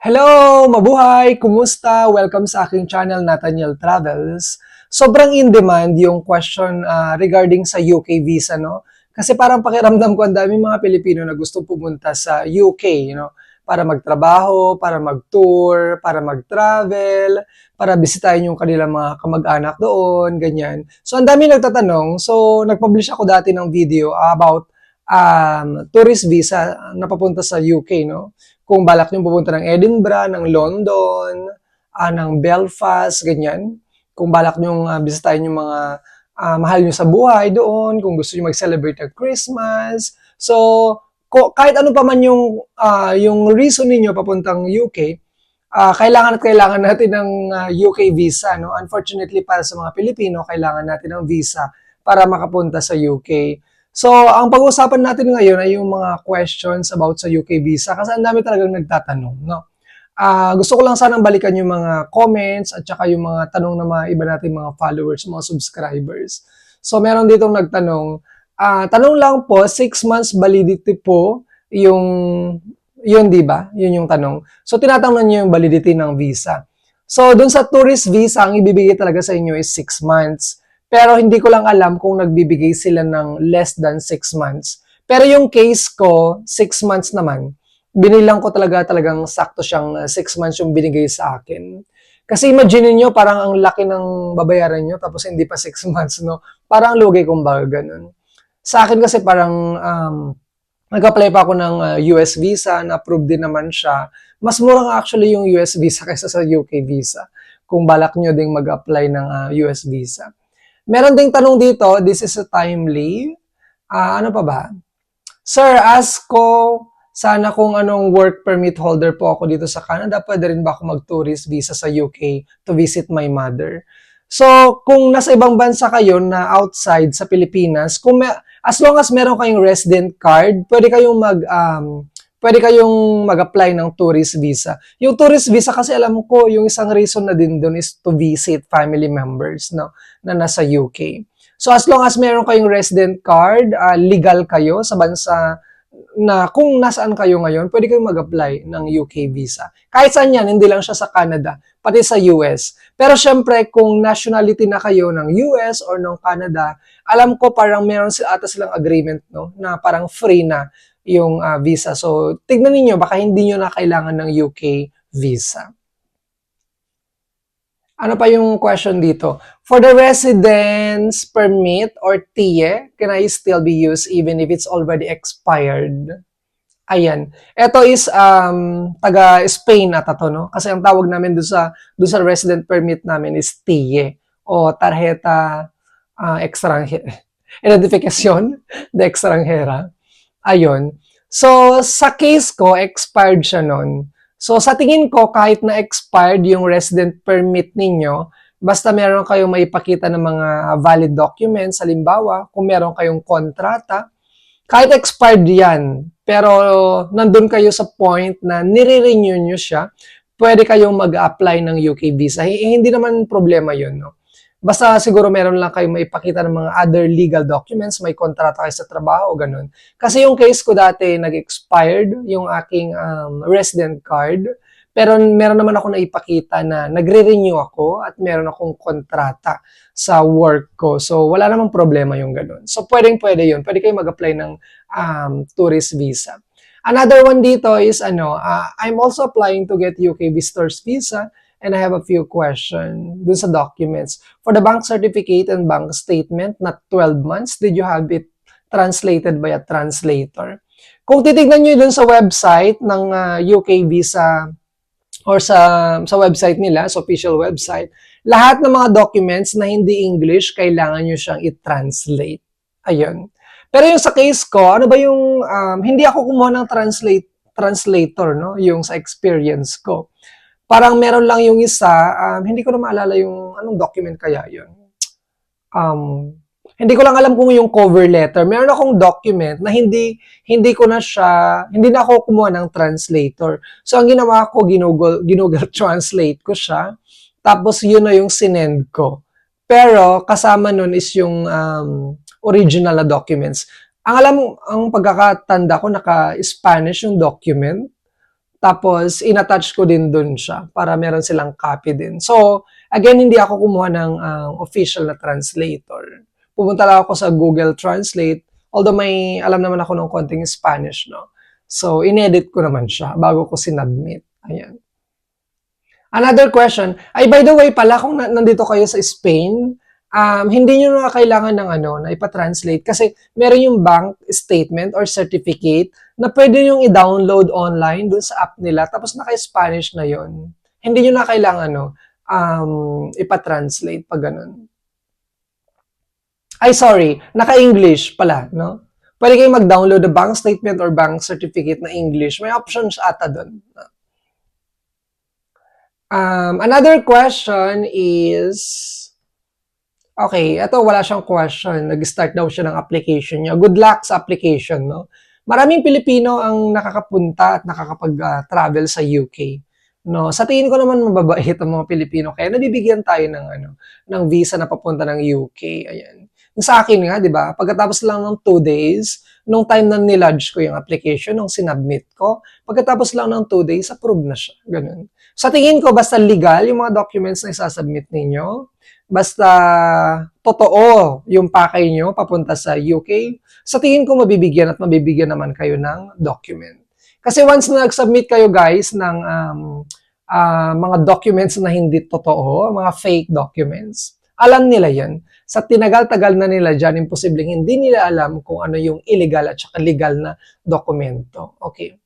Hello! Mabuhay! Kumusta? Welcome sa aking channel, Nathaniel Travels. Sobrang in-demand yung question ah, regarding sa UK visa, no? Kasi parang pakiramdam ko ang daming mga Pilipino na gusto pumunta sa UK, you know? Para magtrabaho, para mag-tour, para mag-travel, para bisitahin yung kanilang mga kamag-anak doon, ganyan. So, ang dami nagtatanong. So, nag-publish ako dati ng video about um, tourist visa na papunta sa UK, no? Kung balak nyo pupunta ng Edinburgh, ng London, ah, ng Belfast, ganyan. Kung balak nyo uh, bisitahin yung mga ah, mahal nyo sa buhay doon, kung gusto nyo mag-celebrate ng Christmas. So, ko, kahit ano pa man yung, ah, yung reason ninyo papuntang UK, ah, kailangan at kailangan natin ng ah, UK visa. No? Unfortunately, para sa mga Pilipino, kailangan natin ng visa para makapunta sa UK. So, ang pag-uusapan natin ngayon ay yung mga questions about sa UK visa kasi ang dami talagang nagtatanong, no? Ah, gusto ko lang sanang balikan yung mga comments at saka yung mga tanong ng mga iba nating mga followers, mga subscribers. So, meron ditong nagtanong, ah, tanong lang po, 6 months validity po yung yun, di ba? Yun yung tanong. So, tinatanong niyo yung validity ng visa. So, dun sa tourist visa, ang ibibigay talaga sa inyo is 6 months. Pero hindi ko lang alam kung nagbibigay sila ng less than 6 months. Pero yung case ko, 6 months naman. Binilang ko talaga talagang sakto siyang 6 months yung binigay sa akin. Kasi imagine niyo parang ang laki ng babayaran niyo tapos hindi pa 6 months, no? Parang lugi kumbaga ganun. Sa akin kasi parang um, nag-apply pa ako ng uh, US visa, na-approve din naman siya. Mas mura nga actually yung US visa kaysa sa UK visa kung balak nyo ding mag-apply ng uh, US visa. Meron ding tanong dito, this is a timely. Ah, ano pa ba? Sir, ask ko sana kung anong work permit holder po ako dito sa Canada, pwede rin ba ako mag-tourist visa sa UK to visit my mother? So, kung nasa ibang bansa kayo na outside sa Pilipinas, kung may, as long as meron kayong resident card, pwede kayong mag um, pwede kayong mag-apply ng tourist visa. Yung tourist visa kasi alam ko, yung isang reason na din doon is to visit family members no, na nasa UK. So as long as meron kayong resident card, uh, legal kayo sa bansa na kung nasaan kayo ngayon, pwede kayong mag-apply ng UK visa. Kahit saan yan, hindi lang siya sa Canada, pati sa US. Pero syempre, kung nationality na kayo ng US or ng Canada, alam ko parang meron sila ata silang agreement no, na parang free na yung uh, visa. So, tignan niyo baka hindi niyo na kailangan ng UK visa. Ano pa yung question dito? For the residence permit or TIE, can I still be used even if it's already expired? Ayan. Ito is um, taga Spain ata to, no? Kasi ang tawag namin doon sa, doon sa resident permit namin is TIE o tarjeta uh, extranjera. Identificación de extranjera. Ayun. So, sa case ko, expired siya nun. So, sa tingin ko, kahit na expired yung resident permit ninyo, basta meron kayong maipakita ng mga valid documents, halimbawa, kung meron kayong kontrata, kahit expired yan, pero nandun kayo sa point na nire-renew nyo siya, pwede kayong mag-apply ng UK visa. Hindi naman problema yun, no? Basta siguro meron lang kayo maipakita ng mga other legal documents, may kontrata kayo sa trabaho, ganun. Kasi yung case ko dati, nag-expired yung aking um, resident card, pero meron naman ako naipakita na nagre-renew ako at meron akong kontrata sa work ko. So, wala namang problema yung ganun. So, pwedeng pwede yun. Pwede kayo mag-apply ng um, tourist visa. Another one dito is, ano, uh, I'm also applying to get UK visitor's visa and I have a few questions dun sa documents. For the bank certificate and bank statement, not 12 months, did you have it translated by a translator? Kung titignan nyo dun sa website ng uh, UK visa or sa, sa website nila, sa official website, lahat ng mga documents na hindi English, kailangan nyo siyang i-translate. Ayun. Pero yung sa case ko, ano ba yung, um, hindi ako kumuha ng translate, translator, no? Yung sa experience ko. Parang meron lang yung isa, um, hindi ko na maalala yung anong document kaya yun. Um, hindi ko lang alam kung yung cover letter. Meron akong document na hindi hindi ko na siya, hindi na ako kumuha ng translator. So ang ginawa ko, ginugol, ginugol translate ko siya. Tapos yun na yung sinend ko. Pero kasama nun is yung um, original na documents. Ang alam, ang pagkakatanda ko, naka-Spanish yung document. Tapos, in-attach ko din dun siya para meron silang copy din. So, again, hindi ako kumuha ng ah, official na translator. Pumunta lang ako sa Google Translate, although may alam naman ako ng konting Spanish, no? So, inedit ko naman siya bago ko sinubmit. Ayan. Another question, ay by the way pala, kung na- nandito kayo sa Spain, um, hindi nyo na kailangan ng ano, na ipatranslate kasi meron yung bank statement or certificate na pwede yung i-download online dun sa app nila tapos naka-Spanish na yon. Hindi nyo na kailangan ano, um, ipatranslate pag ganun. Ay, sorry, naka-English pala, no? Pwede kayong mag-download the bank statement or bank certificate na English. May options ata dun. Um, another question is, okay, ito wala siyang question. Nag-start daw siya ng application niya. Good luck sa application, no? Maraming Pilipino ang nakakapunta at nakakapag-travel sa UK. No, sa tingin ko naman mababait ang mga Pilipino kaya nabibigyan tayo ng ano, ng visa na papunta ng UK. Ayan. Sa akin nga, 'di ba? Pagkatapos lang ng two days, nung time na nilodge ko yung application, nung sinubmit ko, pagkatapos lang ng two days, approve na siya. Ganun. Sa tingin ko, basta legal yung mga documents na isasubmit ninyo, basta totoo yung pakay nyo papunta sa UK, sa tingin ko mabibigyan at mabibigyan naman kayo ng document. Kasi once na nag-submit kayo guys ng um, ah, mga documents na hindi totoo, mga fake documents, alam nila yan. Sa tinagal-tagal na nila dyan, imposibleng hindi nila alam kung ano yung illegal at saka legal na dokumento. Okay.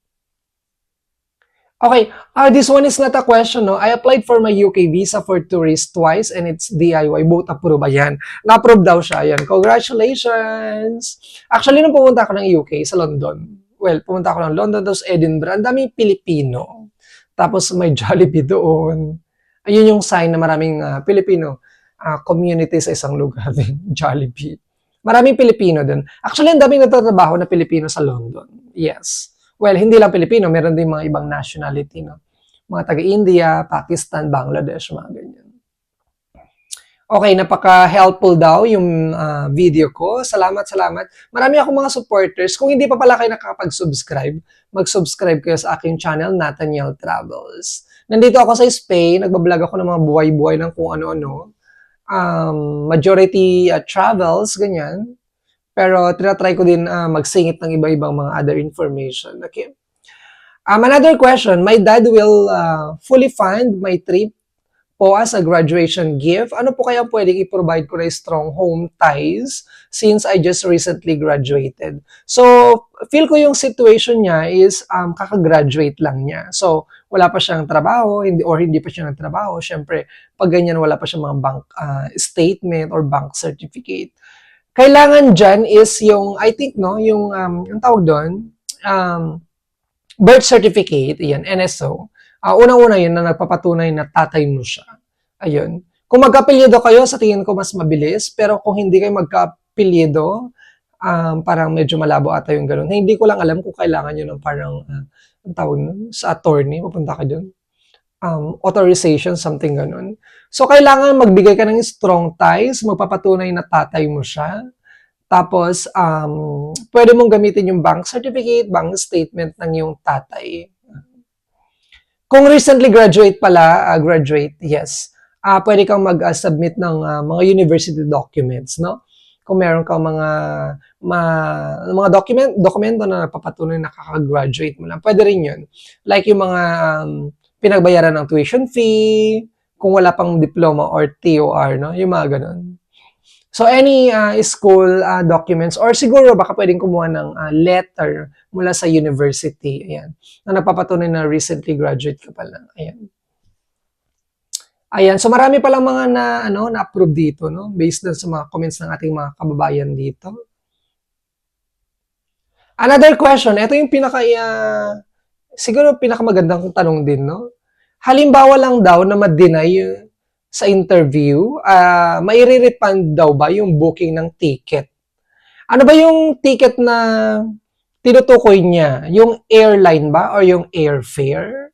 Okay, uh, this one is not a question, no? I applied for my UK visa for tourist twice and it's DIY, both approved. Ayan, na-approve daw siya. Ayan, congratulations! Actually, nung pumunta ako ng UK, sa London, well, pumunta ako ng London, tapos Edinburgh, ang daming Pilipino. Tapos may Jollibee doon. Ayun yung sign na maraming ah, Pilipino ah, community sa isang lugar din, Jollibee. Maraming Pilipino doon. Actually, ang daming nagtatrabaho na Pilipino sa London. Yes. Well, hindi lang Pilipino, meron din mga ibang nationality, no? Mga taga-India, Pakistan, Bangladesh, mga ganyan. Okay, napaka-helpful daw yung ah, video ko. Salamat, salamat. Marami akong mga supporters. Kung hindi pa pala kayo nakakapag-subscribe, mag-subscribe kayo sa aking channel, Nathaniel Travels. Nandito ako sa Spain, nagbablog ako ng mga buhay-buhay ng kung ano-ano. Um, majority ah, travels, ganyan. Pero tinatry ko din ah, magsingit ng iba-ibang mga other information. Okay. Um, another question, my dad will ah, fully fund my trip po as a graduation gift. Ano po kaya pwedeng i-provide ko na strong home ties since I just recently graduated? So, feel ko yung situation niya is um, kakagraduate lang niya. So, wala pa siyang trabaho hindi, or hindi pa siya nagtrabaho. Siyempre, pag ganyan wala pa siyang mga bank ah, statement or bank certificate kailangan dyan is yung, I think, no, yung, um, yung tawag doon, um, birth certificate, yan, NSO. Ah, unang-una yun na nagpapatunay na tatay mo siya. Ayun. Kung magkapelyido kayo, sa tingin ko mas mabilis, pero kung hindi kayo magkapelyido, um, parang medyo malabo ata yung ganun. Hindi ko lang alam kung kailangan yun ng parang, uh, ang tawag nun, sa attorney, mapunta ka dun. Um, authorization, something ganun. So, kailangan magbigay ka ng strong ties, magpapatunay na tatay mo siya. Tapos, um, pwede mong gamitin yung bank certificate, bank statement ng yung tatay. Kung recently graduate pala, uh, graduate, yes, ah pwede kang mag-submit ng ah, mga university documents, no? Kung meron kang mga ma- mga document dokumento na napapatunay na kaka-graduate mo lang, pwede rin 'yun. Like yung mga um, pinagbayaran ng tuition fee, kung wala pang diploma or TOR, no? Yung mga ganun. So, any uh, school uh, documents or siguro baka pwedeng kumuha ng uh, letter mula sa university, ayan, na nagpapatunay na recently graduate ka pala. Ayan. Ayan, so marami palang mga na ano na-approve dito, no? Based sa mga comments ng ating mga kababayan dito. Another question, ito yung pinaka uh, siguro pinakamagandang tanong din, no? Halimbawa lang daw na ma-deny sa interview, ah may refund daw ba yung booking ng ticket? Ano ba yung ticket na tinutukoy niya? Yung airline ba or yung airfare?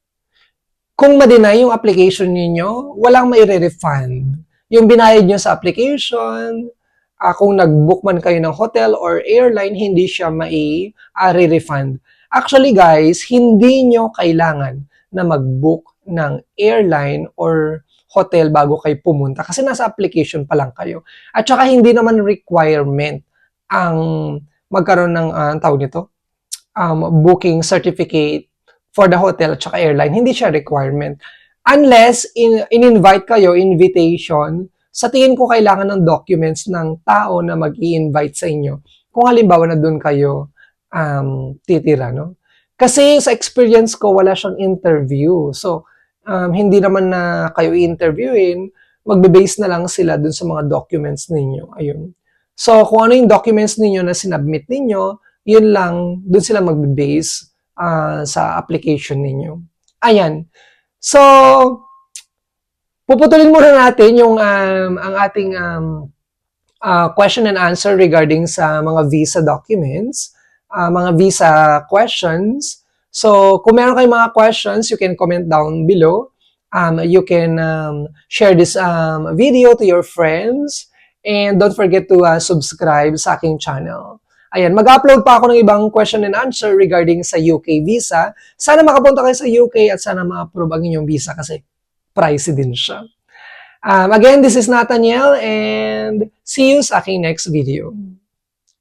Kung ma-deny yung application ninyo, walang may refund Yung binayad nyo sa application, ah, kung nag-book man kayo ng hotel or airline, hindi siya mai-refund. Actually guys, hindi nyo kailangan na mag-book ng airline or hotel bago kayo pumunta kasi nasa application pa lang kayo. At saka hindi naman requirement ang magkaroon ng uh, tawag nito, um, booking certificate for the hotel at saka airline. Hindi siya requirement. Unless in, in-invite kayo, invitation, sa tingin ko kailangan ng documents ng tao na mag invite sa inyo. Kung halimbawa na doon kayo um, titira, no? Kasi sa experience ko, wala siyang interview. So, um, hindi naman na kayo i-interviewin, magbe-base na lang sila dun sa mga documents ninyo. Ayun. So, kung ano yung documents ninyo na sinubmit ninyo, yun lang, dun sila magbe-base uh, sa application ninyo. Ayan. So, puputulin muna natin yung um, ang ating um, uh, question and answer regarding sa mga visa documents, uh, mga visa questions. So, kung meron kayong mga questions, you can comment down below. Um, you can um, share this um, video to your friends. And don't forget to uh, subscribe sa aking channel. Ayan, mag-upload pa ako ng ibang question and answer regarding sa UK visa. Sana makapunta kayo sa UK at sana ma-approve ang inyong visa kasi pricey din siya. Um, again, this is Nathaniel and see you sa aking next video.